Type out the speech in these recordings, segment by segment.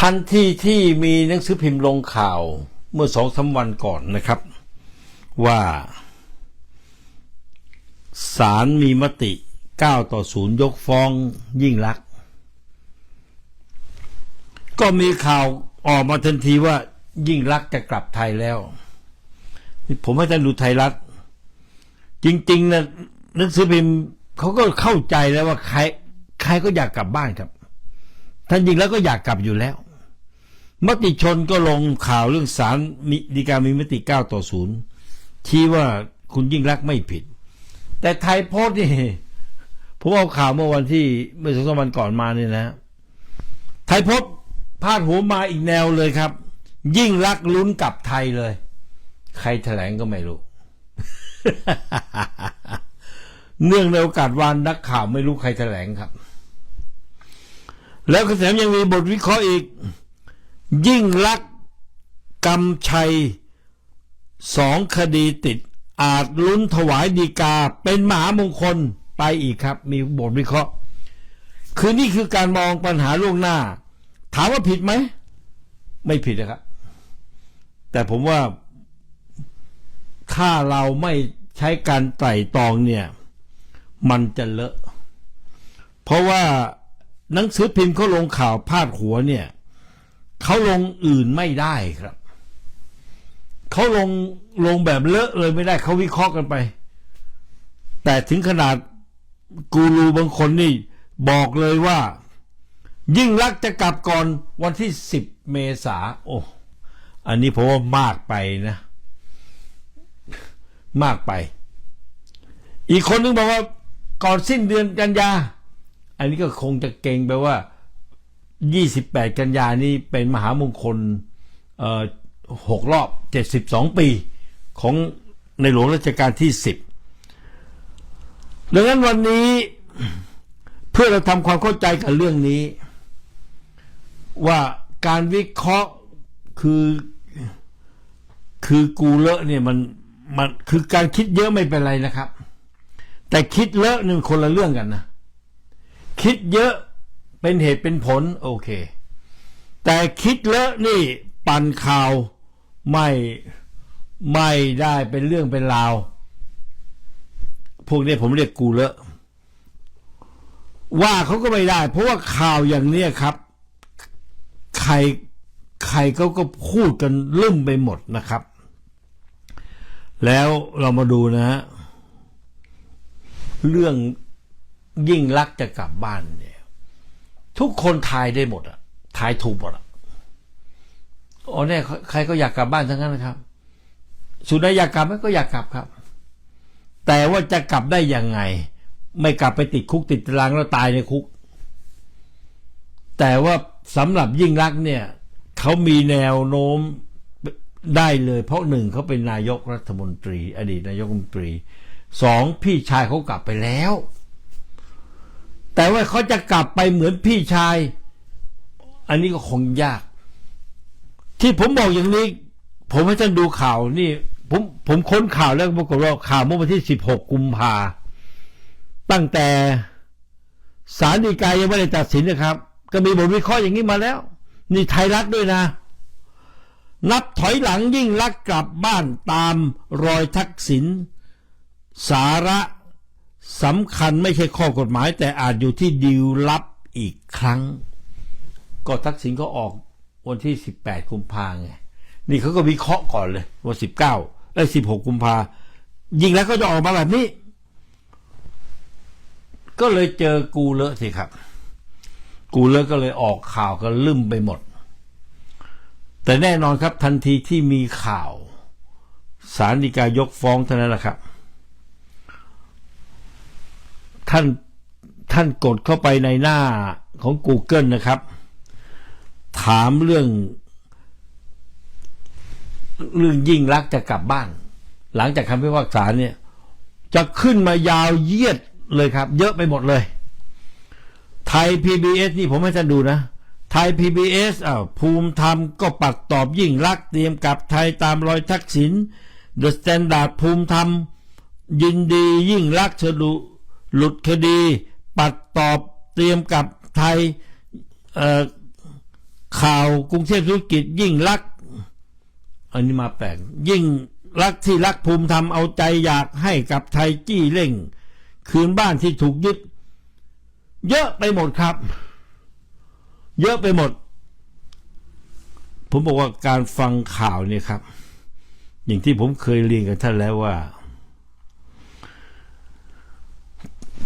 ทันทีที่มีหนังสือพิมพ์ลงข่าวเมื่อสองสาวันก่อนนะครับ ว่าศาลมีมติ 9 ต่อ 0 ยกฟ้องยิ่งลักษณ์ก็มีข่าวออกมาทันทีว่ายิ่งลักษณ์จะกลับไทยแล้ว ผมให้ท่านดูไทยรัฐ จริงๆนะหนังสือพิมพ์เขาก็เข้าใจแล้วว่าใคร ใครก็อยากกลับบ้านครับ ท่านยิงแล้วก็อยากกลับอยู่แล้ว มติชนก็ลงข่าวเรื่องสารมีดีการมีมติ 9 ต่อ0ชี้ว่าคุณยิ่งรักไม่ผิด แต่ไทยโพสต์นี่ผมเอาข่าวเมื่อวันที่เมื่อสองสามวันก่อนมาเนี่ยนะ ไทยโพสต์พาดหัวมาอีกแนวเลยครับ ยิ่งรักลุ้นกับไทยเลย ใครแถลงก็ไม่รู้ เนื่องในโอกาสวันนักข่าวไม่รู้ใครแถลงครับ แล้วก็แถมยังมีบทวิเคราะห์อีก ยิ่งลักกำชัยสองคดีติด อาจลุ้นถวายดีกาเป็นมหามงคลไปอีกครับ มีบทวิเคราะห์ คือนี่คือการมองปัญหาล่วงหน้า ถามว่าผิดไหม ไม่ผิดนะครับ แต่ผมว่าถ้าเราไม่ใช้การไต่ตองเนี่ย มันจะเลอะ เพราะว่าหนังสือพิมพ์เขาลงข่าวพาดหัวเนี่ย เขาลงอื่นไม่ได้ครับ เขาลงลงแบบเลอะเลยไม่ได้เขาวิเคราะห์กันไป แต่ถึงขนาดกูรูบางคนนี่บอกเลยว่า ยิ่งรักจะกลับก่อนวันที่สิบเมษาโอ้อันนี้ผมว่ามากไปนะ มากไป อีกคนนึงบอกว่าก่อนสิ้นเดือนกันยา อันนี้ก็คงจะเก่งไปว่า 28 กันยานี้เป็นมหามงคลเอ่อหกรอบ 72 ปีของในหลวงรัชกาลที่ 10 ดังนั้นวันนี้เพื่อเราทำความเข้าใจกับเรื่องนี้ ว่าการวิเคราะห์คือคือกูเลอะเนี่ยมันมันคือการคิดเยอะไม่เป็นไรนะครับ แต่คิดเลอะนี่นคนละเรื่องกันนะ คิดเยอะ เป็นเหตุเป็นผลโอเค แต่คิดเลอะนี่ปั่นข่าวไม่ไม่ได้เป็นเรื่องเป็นราวพวกนี้ผมเรียกกูเลอะว่าเขาก็ไม่ได้ เพราะว่าข่าวอย่างเนี้ยครับ ใครใครเขาก็พูดกันลืมไปหมดนะครับ แล้วเรามาดูนะฮะเรื่องยิ่งรักจะกลับบ้านเนี่ย ทุกคนทายได้หมดอะทายถูกหมดอะอ๋อเนี่ยใครก็อยากกลับบ้านทั้งนั้นนะครับ สุดท้ายอยากกลับไหมก็อยากกลับครับ แต่ว่าจะกลับได้ยังไง ไม่กลับไปติดคุกติดตารางแล้วตายในคุก แต่ว่าสำหรับยิ่งรักเนี่ยเขามีแนวโน้มได้เลย เพราะหนึ่งเขาเป็นนายกรัฐมนตรี อดีตนายกรัฐมนตรีสองพี่ชายเขากลับไปแล้ว แต่ว่าเขาจะกลับไปเหมือนพี่ชาย อันนี้ก็คงยาก ที่ผมบอกอย่างนี้ ผมให้ท่านดูข่าวนี่ ผมผมค้นข่าวแล้วปรากฏว่าข่าวเมื่อวันที่สิบหกกุมภาตั้งแต่ศาลฎีกายังไม่ได้ตัดสินนะครับ ก็มีบทวิเคราะห์อย่างนี้มาแล้ว นี่ไทยรัฐด้วยนะ นับถอยหลังยิ่งลักกลับบ้านตามรอยทักษิณสาระ สำคัญไม่ใช่ข้อกฎหมาย แต่อาจอยู่ที่ดีลลับอีกครั้ง ก็ทักษิณก็ออกวันที่ 18 กุมภาไงนี่เขาก็วิเคราะห์ก่อนเลยว่า19และ16 กุมภายิงแล้วก็จะออกมาแบบนี้ ก็เลยเจอกูเลอะสิครับ กูเลอะก็เลยออกข่าวก็ลืมไปหมด แต่แน่นอนครับทันทีที่มีข่าวสารดีกายกฟ้องเท่านั้นแหละครับ ท่านท่านกดเข้าไปในหน้าของ Google นะครับ ถามเรื่อง เรื่องยิ่งรักษณ์จะกลับบ้าน หลังจากคำพิพากษาเนี่ย จะขึ้นมายาวเยียดเลยครับ เยอะไปหมดเลย ไทย PBS นี่ผมให้ท่านดูนะไทย PBS อ้าวภูมิธรรมก็ปัดตอบยิ่งรักษณ์เตรียมกลับไทยตามรอยทักษิณ The Standard ภูมิธรรม ยินดียิ่งรักษณ์สรุ หลุดคดี ปัดตอบเตรียมกับไทยข่าวกรุงเทพธุรกิจยิ่งรักษณ์อันนี้มาแปลกยิ่งรักษณ์ที่รักภูมิธรรมเอาใจอยากให้กับไทยจี้เร่ง คืนบ้านที่ถูกยึด เยอะไปหมดครับ เยอะไปหมด ผมบอกว่าการฟังข่าวเนี่ยครับ อย่างที่ผมเคยเรียนกับท่านแล้วว่า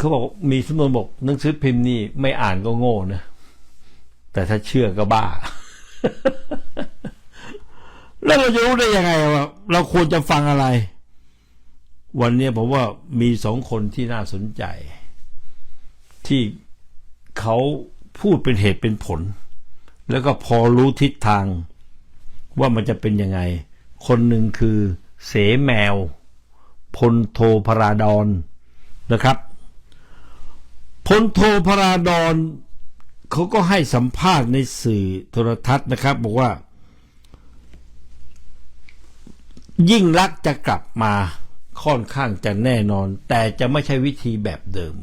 เขาบอกมีสำนวนบอกหนังสือพิมพ์นี่ไม่อ่านก็โง่นะแต่ถ้าเชื่อก็บ้า แล้วเราจะรู้ได้ยังไงว่าเราควรจะฟังอะไร วันนี้ผมว่ามีสองคนที่น่าสนใจ ที่เขาพูดเป็นเหตุเป็นผล แล้วก็พอรู้ทิศทาง ว่ามันจะเป็นยังไง คนหนึ่งคือเสแมว พลโทพราดอนนะครับ พลโทพราดอนเขาก็ให้สัมภาษณ์ในสื่อโทรทัศน์นะครับ บอกว่า ยิ่งรักษณ์จะกลับมาค่อนข้างจะแน่นอน แต่จะไม่ใช่วิธีแบบเดิม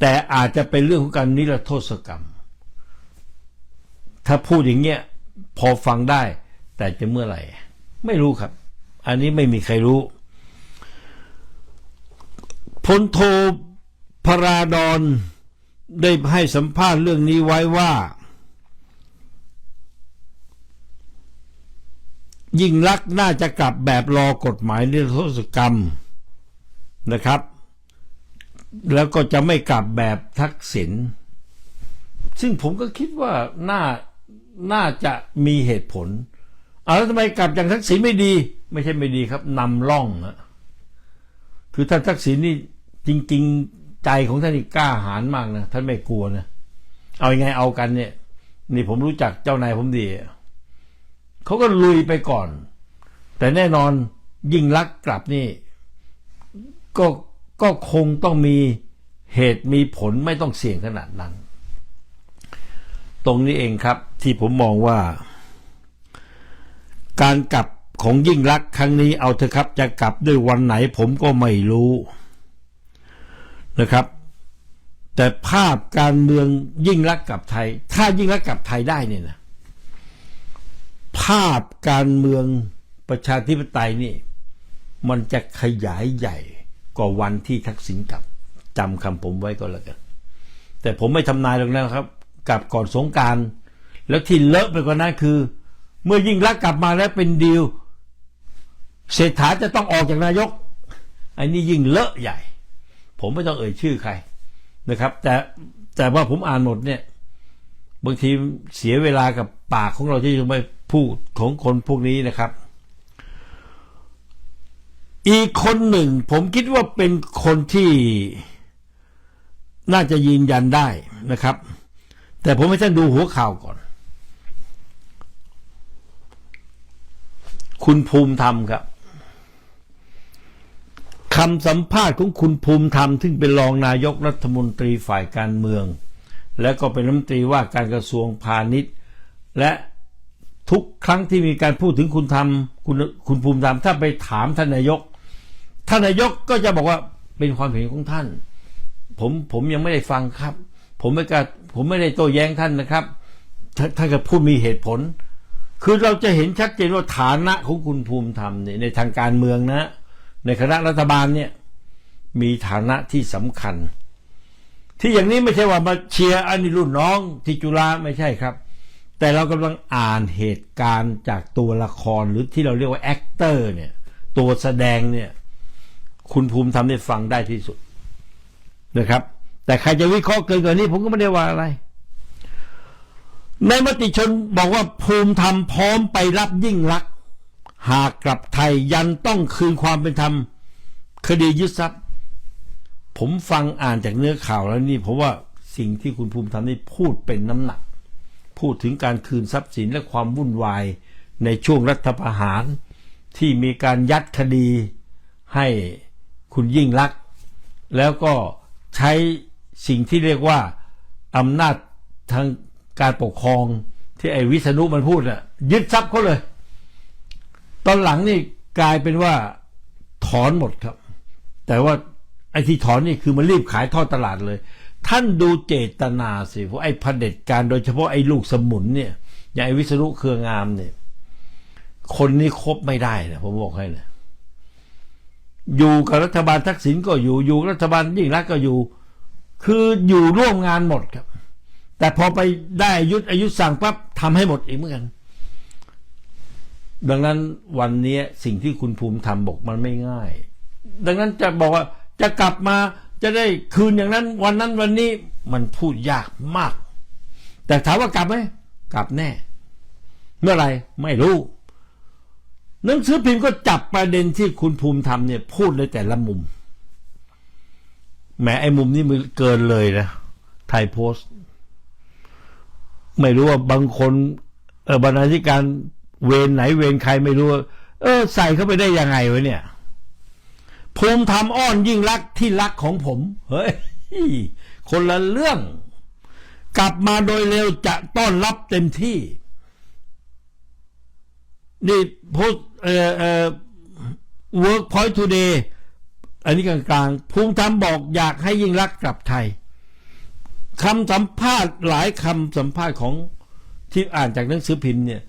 แต่อาจจะเป็นเรื่องของการนิรโทษกรรม ถ้าพูดอย่างเงี้ยพอฟังได้ แต่จะเมื่อไหร่ ไม่รู้ครับ อันนี้ไม่มีใครรู้พลโท พระราดอนได้ให้สัมภาษณ์เรื่องนี้ไว้ว่า ยิ่งลักษณ์น่าจะกลับแบบรอกฎหมายนิรโทษกรรมนะครับ แล้วก็จะไม่กลับแบบทักษิณซึ่งผมก็คิดว่าน่าน่าจะมีเหตุผลเอาแล้วทำไมกลับจากทักษิณไม่ดี ไม่ใช่ไม่ดีครับนำร่องอะคือท่านทักษิณนี่จริง ๆ ใจของท่านนี่กล้าหาญมากนะท่านไม่กลัวนะเอาอยัางไงเอากันเนี่ย นี่ผมรู้จักเจ้านายผมดีเขาก็ลุยไปก่อน แต่แน่นอนยิ่งรักกลับนี่ ก็ก็คงต้องมีเหตุมีผลไม่ต้องเสี่ยงขนาดนั้น ตรงนี้เองครับ ที่ผมมองว่า การกลับของยิ่งรักษณ์ครั้งนี้เอาเถอะครับ จะกลับด้วยวันไหนผมก็ไม่รู้ นะครับ แต่ภาพการเมืองยิ่งรักกับไทย ถ้ายิ่งรักกับไทยได้เนี่ยนะภาพการเมืองประชาธิปไตยนี่ มันจะขยายใหญ่กว่าวันที่ทักษิณกลับจำคำผมไว้ก็แล้วกัน แต่ผมไม่ทำนายหรอกนะครับกลับก่อนสงการ แล้วที่เลอะไปกว่านั้นคือ เมื่อยิ่งรักกลับมาแล้วเป็นดีลเศรษฐาจะต้องออกจากนายก อันนี้ยิ่งเลอะใหญ่ ผมไม่ต้องเอ่ยชื่อใครนะครับ แต่แต่ว่าผมอ่านหมดเนี่ย บางทีเสียเวลากับปากของเราที่จะไปพูดของคนพวกนี้นะครับ อีกคนหนึ่ง ผมคิดว่าเป็นคนที่น่าจะยืนยันได้นะครับ แต่ผมให้ท่านดูหัวข่าวก่อน คุณภูมิธรรมครับ คำสัมภาษณ์ของคุณภูมิธรรมซึ่งเป็นรองนายกรัฐมนตรีฝ่ายการเมือง และก็เป็นรัฐมนตรีว่าการกระทรวงพาณิชย์ และทุกครั้งที่มีการพูดถึงคุณธรรมคุณคุณภูมิธรรมถ้าไปถามท่านนายก ท่านนายกก็จะบอกว่าเป็นความเห็นของท่าน ผมผมยังไม่ได้ฟังครับ ผมไม่กล้าผมไม่ได้โต้แย้งท่านนะครับถ้าถ้าเกิดพูดมีเหตุผล คือเราจะเห็นชัดเจนว่าฐานะของคุณภูมิธรรมเนี่ยในทางการเมืองนะ ในคณะรัฐบาลเนี่ยมีฐานะที่สำคัญ ที่อย่างนี้ไม่ใช่ว่ามาเชียร์อันนี้รุ่นน้องที่จุฬาไม่ใช่ครับ แต่เรากำลังอ่านเหตุการณ์จากตัวละครหรือที่เราเรียกว่าแอคเตอร์เนี่ยตัวแสดงเนี่ยคุณภูมิธรรมได้ฟังได้ที่สุดนะครับ แต่ใครจะวิเคราะห์เกินกว่านี้ ผมก็ไม่ได้ว่าอะไรในมติชนบอกว่าภูมิธรรมพร้อมไปรับยิ่งรักษณ หากกลับไทยยันต้องคืนความเป็นธรรมคดียึดทรัพย์ ผมฟังอ่านจากเนื้อข่าวแล้วนี่เพราะว่าสิ่งที่คุณภูมิธรรมนี่พูดเป็นน้ำหนัก พูดถึงการคืนทรัพย์สินและความวุ่นวายในช่วงรัฐประหารที่มีการยัดคดีให้คุณยิ่งลักษณ์แล้วก็ใช้สิ่งที่เรียกว่าอำนาจทางการปกครองที่ไอ้วิษณุมันพูดน่ะยึดทรัพย์เขาเลย ตอนหลังนี่กลายเป็นว่าถอนหมดครับ แต่ว่าไอ้ที่ถอนนี่คือมันรีบขายทอดตลาดเลย ท่านดูเจตนาสิว่าไอ้เผด็จการโดยเฉพาะไอ้ลูกสมุนเนี่ยอย่างไอ้วิษณุเครืองามเนี่ย คนนี้คบไม่ได้นะผมบอกให้นะอยู่กับรัฐบาลทักษิณก็อยู่อยู่รัฐบาลยิ่งรักก็อยู่ คืออยู่ร่วมงานหมดครับ แต่พอไปได้อายุอายุสั่งปั๊บทำให้หมดอีกเหมือนกัน ดังนั้นวันนี้สิ่งที่คุณภูมิทำบอกมันไม่ง่าย ดังนั้นจะบอกว่าจะกลับมาจะได้คืนอย่างนั้น วันนั้นวันนี้มันพูดยากมาก แต่ถามว่ากลับไหมกลับแน่ เมื่อไรไม่รู้หนังสือพิมพ์ก็จับประเด็นที่คุณภูมิทำเนี่ย พูดในแต่ละมุมแหมไอ้มุมนี้มันเกินเลยนะไทยโพสต์ ไม่รู้ว่าบางคนเออบรรณาธิการ เวรไหนเวรใครไม่รู้ เออ ใส่เข้าไปได้ยังไงวะเนี่ยภูมิธรรมอ้อนยิ่งรักที่รักของผม เฮ้ย คนละเรื่อง กลับมาโดยเร็วจะต้อนรับเต็มที่ นี่โพสเอ่อเอ่อ work point today อันนี้กลางๆ ภูมิธรรมบอกอยากให้ยิ่งรักกลับไทยคำสัมภาษณ์หลายคำสัมภาษณ์ของที่อ่านจากหนังสือพิมพ์เนี่ย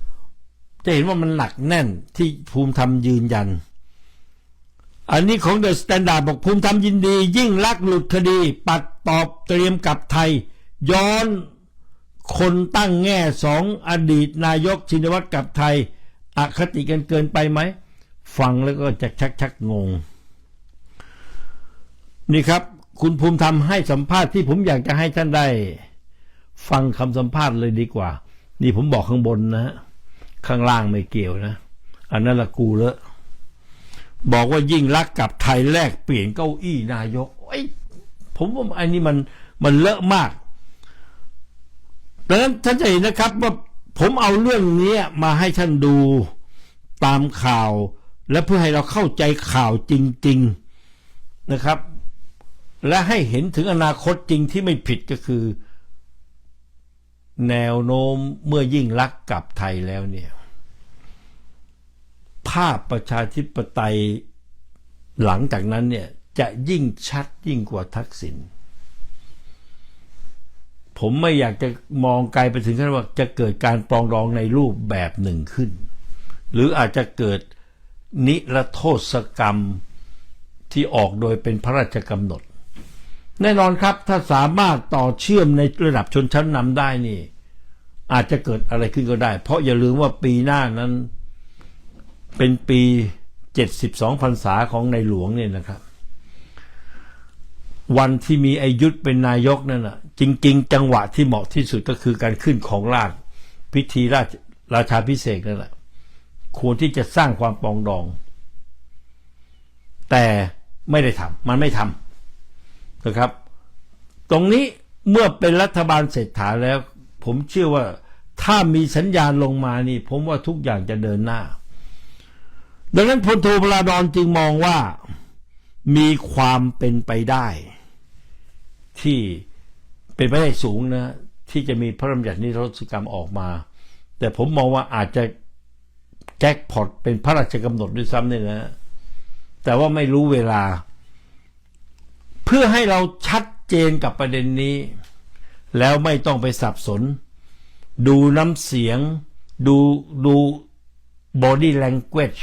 จะเห็นว่ามันหนักแน่นที่ภูมิธรรมยืนยัน อันนี้ของเดอะสแตนดาร์ดบอกภูมิธรรมยินดี ยิ่งลักหลุดคดี ปัดตอบเตรียมกลับไทย ย้อนคนตั้งแง่สองอดีตนายกชินวัตรกลับไทย อคติกันเกินไปไหม ฟังแล้วก็จะชักชักงง นี่ครับ คุณภูมิธรรมให้สัมภาษณ์ที่ผมอยากจะให้ท่านได้ ฟังคำสัมภาษณ์เลยดีกว่า นี่ผมบอกข้างบนนะฮะ ข้างล่างไม่เกี่ยวนะ อันนั้นละกูเลอะบอกว่ายิ่งรักกับไทยแลกเปลี่ยนเก้าอี้นายกไอ้ผมว่าอันนี้มันมันเลอะมากดังนั้นท่านจะเห็นนะครับว่าผมเอาเรื่องนี้มาให้ท่านดูตามข่าว และเพื่อให้เราเข้าใจข่าวจริง ๆนะครับ และให้เห็นถึงอนาคตจริงที่ไม่ผิดก็คือ แนวโน้มเมื่อยิ่งรักกลับไทยแล้วเนี่ยภาพประชาธิปไตยหลังจากนั้นเนี่ยจะยิ่งชัดยิ่งกว่าทักษิณผมไม่อยากจะมองไกลไปถึงขั้นว่าจะเกิดการปรองดองในรูปแบบหนึ่งขึ้น หรืออาจจะเกิดนิรโทษกรรมที่ออกโดยเป็นพระราชกำหนด แน่นอนครับถ้าสามารถต่อเชื่อมในระดับชนชั้นนำได้นี่ อาจจะเกิดอะไรขึ้นก็ได้ เพราะอย่าลืมว่าปีหน้านั้น เป็นปี72พรรษาของในหลวงเนี่ยนะครับ วันที่มีอายุธเป็นนายกนั่นนะจริง ๆ จังหวะที่เหมาะที่สุดก็คือการขึ้นของราชพิธีราชราชาพิเศษนั่นแหละควรที่จะสร้างความปองดอง แต่ไม่ได้ทำมันไม่ทำ นะครับ ตรงนี้เมื่อเป็นรัฐบาลเศรษฐาแล้ว ผมเชื่อว่าถ้ามีสัญญาณลงมานี่ ผมว่าทุกอย่างจะเดินหน้า ดังนั้นพลโทพลาดอนจึงมองว่ามีความเป็นไปได้ ที่เป็นไปได้สูงนะ ที่จะมีพระราชบัญญัตินิรโทษกรรมออกมา แต่ผมมองว่าอาจจะแจ็คพอตเป็นพระราชกำหนดด้วยซ้ำเนี่ยนะ แต่ว่าไม่รู้เวลา เพื่อให้เราชัดเจนกับประเด็นนี้ แล้วไม่ต้องไปสับสน ดูน้ำเสียง ดูดู body language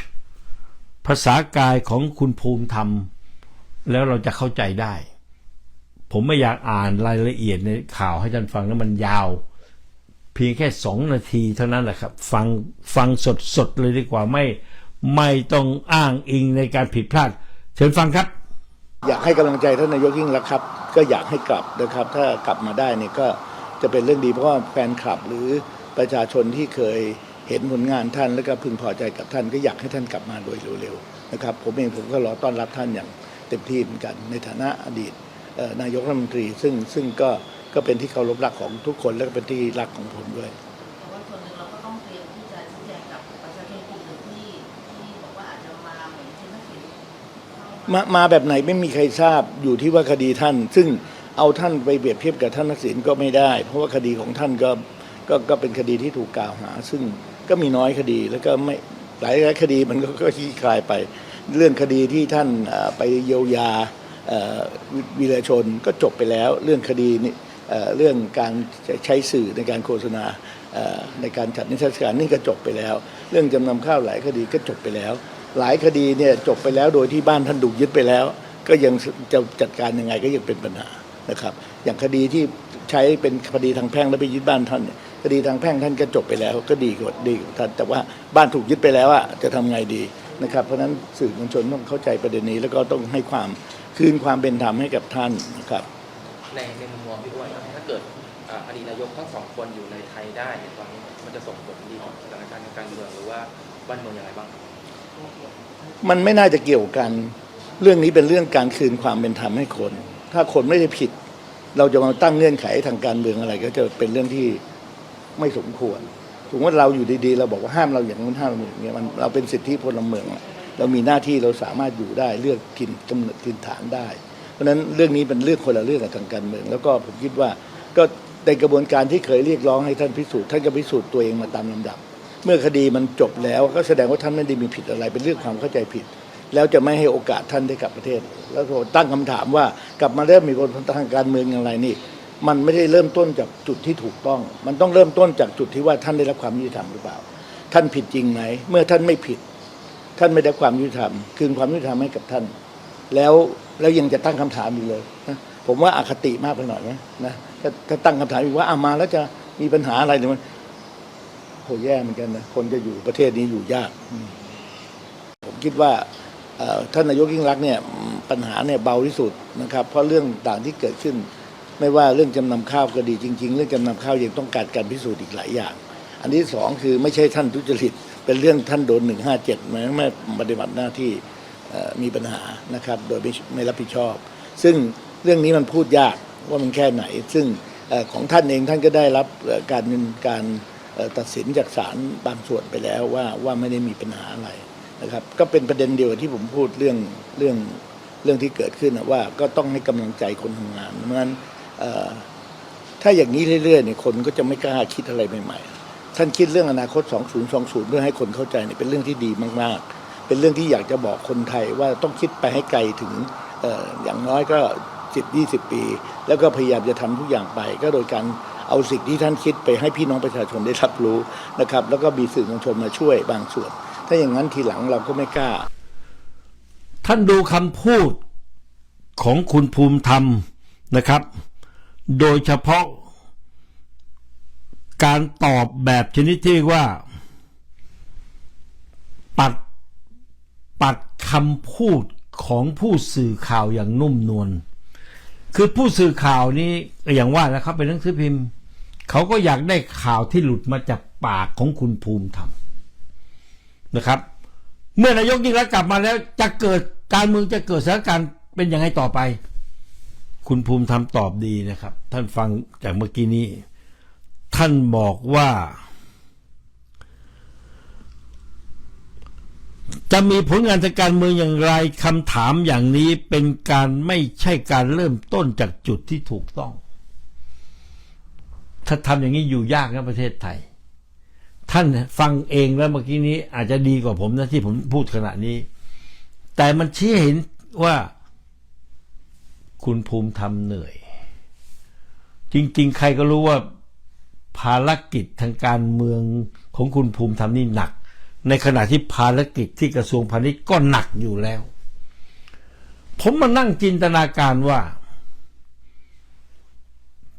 ภาษากายของคุณภูมิธรรม แล้วเราจะเข้าใจได้ ผมไม่อยากอ่านรายละเอียดในข่าวให้ท่านฟังแล้วมันยาว เพียงแค่สองนาทีเท่านั้นแหละครับ ฟังฟังสดสดๆเลยดีกว่าไม่ ไม่ต้องอ้างอิงในการผิดพลาด เชิญฟังครับ อยากให้กำลังใจท่านนายกยิ่งรักครับ ก็อยากให้กลับนะครับ ถ้ากลับมาได้เนี่ยก็จะเป็นเรื่องดีเพราะว่าแฟนคลับหรือประชาชนที่เคยเห็นผลงานท่านแล้วก็พึงพอใจกับท่าน ก็อยากให้ท่านกลับมาโดยเร็วๆนะครับ ผมเองผมก็รอต้อนรับท่านอย่างเต็มที่เหมือนกัน ในฐานะอดีตนายกรัฐมนตรีซึ่งซึ่งก็ก็เป็นที่เคารพรักของทุกคนและก็เป็นที่รักของผมด้วย มามาแบบไหนไม่มีใครทราบอยู่ที่ว่าคดีท่าน ซึ่งเอาท่านไปเปรียบเทียบกับท่านทักษิณก็ไม่ได้ เพราะว่าคดีของท่านก็ก็ก็เป็นคดีที่ถูกกล่าวหา ซึ่งก็มีน้อยคดีแล้วก็ไม่หลายหลายคดีมันก็ก็ขี้คลายไป เรื่องคดีที่ท่านเอ่อไปเยียวยาเอ่อวิวีรชนก็จบไปแล้ว เรื่องคดีนี่เอ่อเรื่องการใช้สื่อในการโฆษณาเอ่อในการจัดนิทรรศการนี่ก็จบไปแล้ว เรื่องจำนำข้าวหลายคดีก็จบไปแล้ว หลายคดีเนี่ยจบไปแล้วโดยที่บ้านท่านถูกยึดไปแล้ว ก็ยังจะจัดการยังไงก็ยังเป็นปัญหานะครับ อย่างคดีที่ใช้เป็นคดีทางแพ่งแล้วไปยึดบ้านท่านเนี่ยคดีทางแพ่งท่านก็จบไปแล้วก็ดีกว่าดีกว่าท่านแต่ว่าบ้านถูกยึดไปแล้วอะจะทำไงดีนะครับ เพราะฉะนั้นสื่อมวลชนต้องเข้าใจประเด็นนี้ แล้วก็ต้องให้ความคืนความเป็นธรรมให้กับท่านนะครับ ในในมุมมองพี่อ้วนถ้าเกิดอดีตนายกทั้งสองคนอยู่ในไทยได้ในตอนนี้มันจะส่งผลดีต่อสถานการณ์ทางการเมืองหรือว่าบ้านเมืองอย่างไรบ้าง มันไม่น่าจะเกี่ยวกัน เรื่องนี้เป็นเรื่องการคืนความเป็นธรรมให้คน ถ้าคนไม่ได้ผิด เราจะมาตั้งเงื่อนไขทางการเมืองอะไร ก็จะเป็นเรื่องที่ไม่สมควรสมมติว่าเราอยู่ดีๆ เราบอกว่าห้ามเราอย่างนู้นห้ามเราอย่างนี้มันเราเป็นสิทธิพลเมือง เรามีหน้าที่เราสามารถอยู่ได้เลือกถิ่นกำเนิดถิ่นฐานได้ เพราะฉะนั้นเรื่องนี้เป็นเรื่องคนละเรื่องกับทางการเมือง แล้วก็ผมคิดว่าก็ในกระบวนการที่เคยเรียกร้องให้ท่านพิสูจน์ท่านก็พิสูจน์ตัวเองมาตามลำดับ เมื่อคดีมันจบแล้วก็แสดงว่าท่านไม่ได้มีผิดอะไร เป็นเรื่องความเข้าใจผิด แล้วจะไม่ให้โอกาสท่านได้กลับประเทศ แล้วตั้งคำถามว่ากลับมาเริ่มมีคนทางการเมืองอย่างไรนี่ มันไม่ได้เริ่มต้นจากจุดที่ถูกต้อง มันต้องเริ่มต้นจากจุดที่ว่าท่านได้รับความยุติธรรมหรือเปล่า ท่านผิดจริงไหมเมื่อท่านไม่ผิด ท่านไม่ได้ความยุติธรรมคืนความยุติธรรมให้กับท่าน แล้วแล้วยังจะตั้งคำถามอยู่เลยนะผมว่าอาคติมากไปหน่อยนะนะถ้าถ้าตั้งคำถามอีกว่าอามาแล้วจะมีปัญหาอะไรหรือมัน โหแย่เหมือนกันนะคนจะอยู่ประเทศนี้อยู่ยาก ผมคิดว่าท่านนายกยิ่งรักษณ์เนี่ยปัญหาเนี่ยเบาที่สุดนะครับ เพราะเรื่องต่างที่เกิดขึ้น ไม่ว่าเรื่องจำนำข้าวก็ดีจริง ๆ เรื่องจำนำข้าวยังต้องการการพิสูจน์อีกหลายอย่าง อันที่สองคือไม่ใช่ท่านทุจริต เป็นเรื่องท่านโดนหนึ่งห้าเจ็ดไม่ไม่ปฏิบัติหน้าที่มีปัญหานะครับ โดยไม่ไม่รับผิดชอบ ซึ่งเรื่องนี้มันพูดยากว่ามันแค่ไหน ซึ่งของท่านเองท่านก็ได้รับการการ ตัดสินจากศาลบางส่วนไปแล้วว่าว่าไม่ได้มีปัญหาอะไรนะครับ ก็เป็นประเด็นเดียวที่ผมพูดเรื่องเรื่องเรื่องที่เกิดขึ้นว่าก็ต้องให้กำลังใจคนทำงานเพราะฉะนั้นถ้าอย่างนี้เรื่อยๆเนี่ยคนก็จะไม่กล้าคิดอะไรใหม่ๆท่านคิดเรื่องอนาคต 2020 เพื่อให้คนเข้าใจเนี่ยเป็นเรื่องที่ดีมากๆ เป็นเรื่องที่อยากจะบอกคนไทยว่าต้องคิดไปให้ไกลถึงออย่างน้อยก็ 10 20 ปี แล้วก็พยายามจะทำทุกอย่างไป ก็โดยการ เอาสิ่งที่ท่านคิดไปให้พี่น้องประชาชนได้รับรู้นะครับ แล้วก็มีสื่อมวลชนมาช่วยบางส่วน ถ้าอย่างนั้นทีหลังเราก็ไม่กล้า ท่านดูคำพูดของคุณภูมิธรรมนะครับ โดยเฉพาะ การตอบแบบชนิดที่ว่า ปัดปัดคำพูดของผู้สื่อข่าวอย่างนุ่มนวล คือผู้สื่อข่าวนี้อย่างว่านะครับ เป็นหนังสือพิมพ์ เขาก็อยากได้ข่าวที่หลุดมาจากปากของคุณภูมิธรรมนะครับ เมื่อนายกยิ่งรักกลับมาแล้วจะเกิดการเมืองจะเกิดสถานการณ์เป็นยังไงต่อไป คุณภูมิธรรมตอบดีนะครับ ท่านฟังจากเมื่อกี้นี้ ท่านบอกว่าจะมีผลงานทางการเมืองอย่างไรคำถามอย่างนี้เป็นการไม่ใช่การเริ่มต้นจากจุดที่ถูกต้อง ถ้าทำอย่างนี้อยู่ยากนะประเทศไทย ท่านฟังเองแล้วเมื่อกี้นี้อาจจะดีกว่าผมนะที่ผมพูดขณะนี้ แต่มันชี้เห็นว่าคุณภูมิธรรมเหนื่อย จริง ๆ ใครก็รู้ว่าภารกิจทางการเมืองของคุณภูมิธรรมนี่หนัก ในขณะที่ภารกิจที่กระทรวงพาณิชย์ก็หนักอยู่แล้ว ผมมานั่งจินตนาการว่า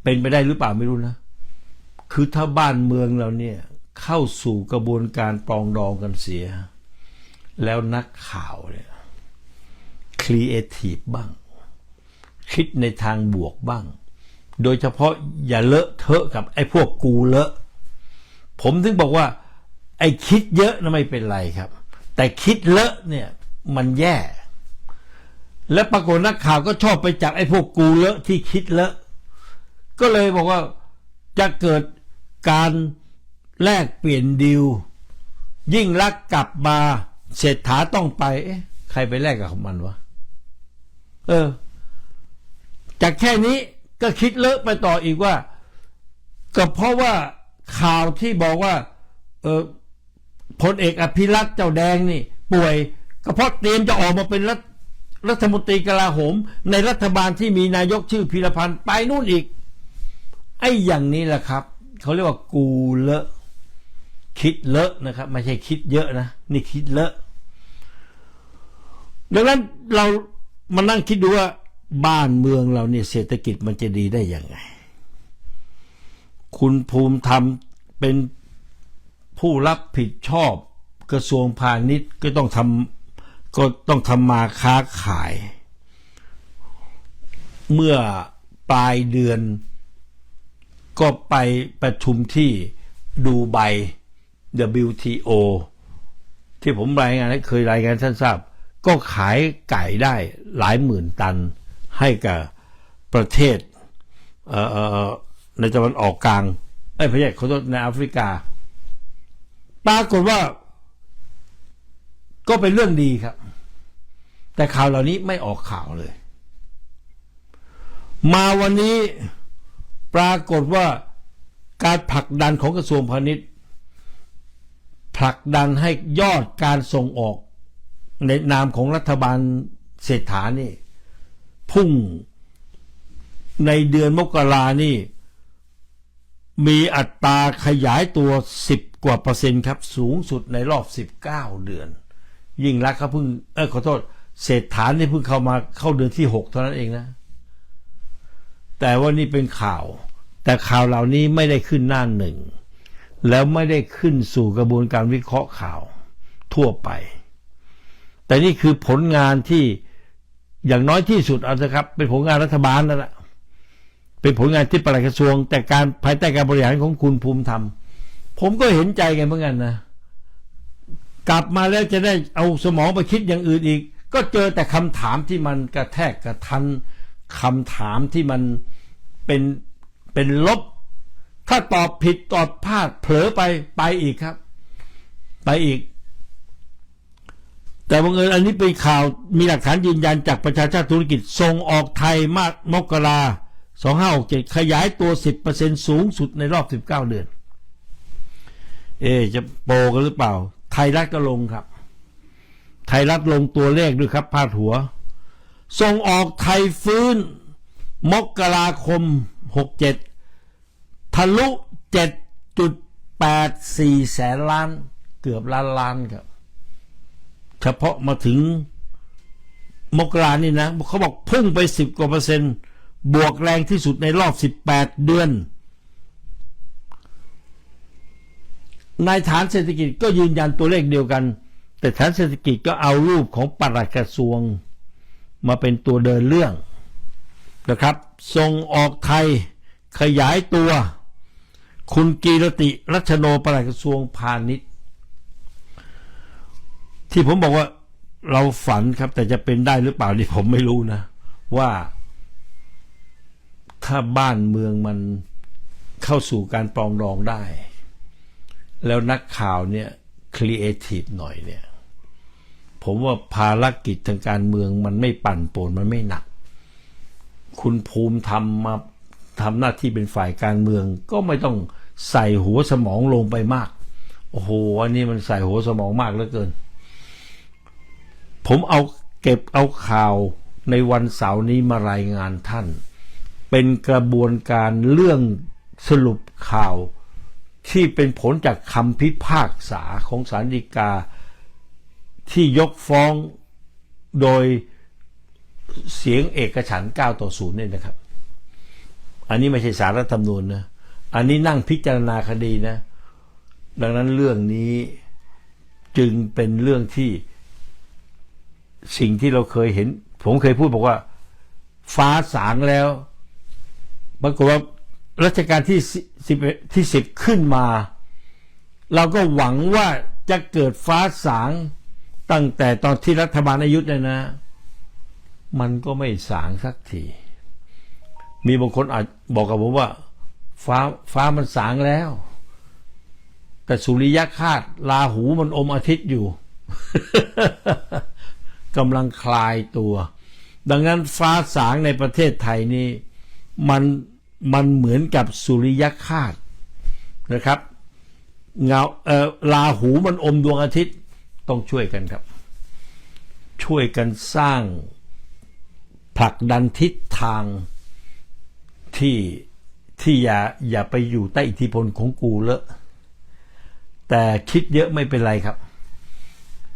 เป็นไปได้หรือเปล่าไม่รู้นะ คือถ้าบ้านเมืองเราเนี่ยเข้าสู่กระบวนการปรองดองกันเสีย แล้วนักข่าวเนี่ยครีเอทีฟบ้าง คิดในทางบวกบ้าง โดยเฉพาะอย่าเลอะเทอะกับไอ้พวกกูเลอะ ผมถึงบอกว่า ไอ้คิดเยอะนะไม่เป็นไรครับ แต่คิดเลอะเนี่ยมันแย่ และปรากฏนักข่าวก็ชอบไปจับไอ้พวกกูเลอะที่คิดเลอะ ก็เลยบอกว่าจะเกิด การแลกเปลี่ยนดิว ยิ่งรักกลับมาเศรษฐาต้องไปเอ๊ะใครไปแลกกับมันวะเออ จากแค่นี้ก็คิดเลอะไปต่ออีกว่า ก็เพราะว่าข่าวที่บอกว่า เออพลเอกอภิรัตน์เจ้าแดงนี่ ป่วยก็เพราะเตรียมจะออกมาเป็นรัฐรัฐมนตรีกลาโหม ในรัฐบาลที่มีนายกชื่อพีรพันธ์ไปนู่นอีก ไอ้อย่างนี้แหละครับ เขาเรียกว่ากูเลอะ คิดเลอะนะครับไม่ใช่คิดเยอะนะนี่คิดเลอะดังนั้นเรามานั่งคิดดูว่าบ้านเมืองเราเนี่ยเศรษฐกิจมันจะดีได้ยังไง คุณภูมิธรรมเป็นผู้รับผิดชอบกระทรวงพาณิชย์ก็ต้องทำก็ต้องทำมาค้าขาย เมื่อปลายเดือน ก็ไปประชุมที่ดูไบ WTO ที่ผมรายงานให้เคยรายงานท่านทราบ ก็ขายไก่ได้หลายหมื่นตันให้กับประเทศในตะวันออกกลางไอ้ยประเทศขอโทษในแอฟริกา ปรากฏว่า ก็เป็นเรื่องดีครับ แต่ข่าวเหล่านี้ไม่ออกข่าวเลย มาวันนี้ ปรากฏว่าการผลักดันของกระทรวงพาณิชย์ผลักดันให้ยอดการส่งออก ในนามของรัฐบาลเศรษฐานี่ พุ่งในเดือนมกรานี่ มีอัตราขยายตัว 10 กว่าเปอร์เซ็นต์ครับ สูงสุดในรอบ 19 เดือน ยิ่งรักเขาเพิ่งเออขอโทษเศรษฐานี่เพิ่งเข้ามาเข้าเดือนที่ 6 เท่านั้นเองนะ แต่ว่านี่เป็นข่าว แต่ข่าวเหล่านี้ไม่ได้ขึ้นหน้าหนึ่ง แล้วไม่ได้ขึ้นสู่กระบวนการวิเคราะห์ข่าวทั่วไป แต่นี่คือผลงานที่อย่างน้อยที่สุดเอาเถอะครับ เป็นผลงานรัฐบาลนั่นแหละเป็นผลงานที่ปลัดกระทรวง แต่การภายใต้การบริหารของคุณภูมิธรรม ผมก็เห็นใจกันเหมือนกันนะ กลับมาแล้วจะได้เอาสมองไปคิดอย่างอื่นอีก ก็เจอแต่คำถามที่มันกระแทกกระทัน คำถามที่มันเป็นเป็นลบ ถ้าตอบผิดตอบพลาดเผลอไปไปอีกครับ ไปอีก แต่บังเอิญอันนี้เป็นข่าวมีหลักฐานยืนยันจากประชาชาติธุรกิจส่งออกไทยมากมกรา2567 ขยายตัว 10%สูงสุดในรอบ 19 เดือน เอ จะโปกันหรือเปล่า ไทยรัฐก็ลงครับ ไทยรัฐลงตัวเลขด้วยครับพาดหัว ส่งออกไทยฟื้น มกราคม 67 ทะลุ 7.84 แสนล้าน เกือบล้านล้านครับ เฉพาะมาถึงมกรานี่นะ เขาบอกพุ่งไป 10 กว่าเปอร์เซ็นต์ บวกแรงที่สุดในรอบ 18 เดือนนายฐานเศรษฐกิจก็ยืนยันตัวเลขเดียวกัน แต่ฐานเศรษฐกิจก็เอารูปของปลัดกระทรวง มาเป็นตัวเดินเรื่องนะครับ ส่งออกไทยขยายตัว คุณกีรติรัชโนปลัดกระทรวงพาณิชย์ ที่ผมบอกว่าเราฝันครับ แต่จะเป็นได้หรือเปล่านี่ผมไม่รู้นะ ว่าถ้าบ้านเมืองมันเข้าสู่การปรองดองได้ แล้วนักข่าวเนี่ยครีเอทีฟหน่อยเนี่ย ผมว่าภารกิจทางการเมืองมันไม่ปั่นป่วนมันไม่หนัก คุณภูมิทำมาทำหน้าที่เป็นฝ่ายการเมือง ก็ไม่ต้องใส่หัวสมองลงไปมาก โอ้โห อันนี้มันใส่หัวสมองมากเหลือเกิน ผมเอาเก็บเอาข่าวในวันเสาร์นี้มารายงานท่าน เป็นกระบวนการเรื่องสรุปข่าวที่เป็นผลจากคำพิพากษาของศาลฎีกา ที่ยกฟ้องโดยเสียงเอกฉันท์9ต่อ0เนี่ยนะครับ อันนี้ไม่ใช่สารรัฐธรรมนูญนะ อันนี้นั่งพิจารณาคดีนะ ดังนั้นเรื่องนี้จึงเป็นเรื่องที่สิ่งที่เราเคยเห็น ผมเคยพูดบอกว่า ฟ้าสางแล้วปรากฏว่ารัชกาลที่สิบที่สิบขึ้นมา เราก็หวังว่าจะเกิดฟ้าสาง ตั้งแต่ตอนที่รัฐบาลอายุเนี่ยนะ มันก็ไม่สางสักที มีบางคนอาจบอกกับผมว่า ฟ้าฟ้ามันสางแล้ว แต่สุริยคาตลาหูมันอมอาทิตย์อยู่กำลังคลายตัว ดังนั้นฟ้าสางในประเทศไทยนี่มันมันเหมือนกับสุริยคาตนะครับเงาเออลาหูมันอมดวงอาทิตย์ ต้องช่วยกันครับ ช่วยกันสร้างผลักดันทิศทางที่ที่อย่าอย่าไปอยู่ใต้อิทธิพลของกูเลอะแต่คิดเยอะไม่เป็นไรครับ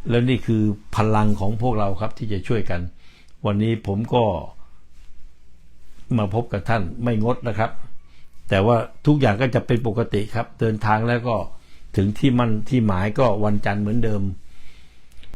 แล้วนี่คือพลังของพวกเราครับที่จะช่วยกัน วันนี้ผมก็มาพบกับท่านไม่งดนะครับ แต่ว่าทุกอย่างก็จะเป็นปกติครับ เดินทางแล้วก็ถึงที่มันที่หมายก็วันจันทร์เหมือนเดิม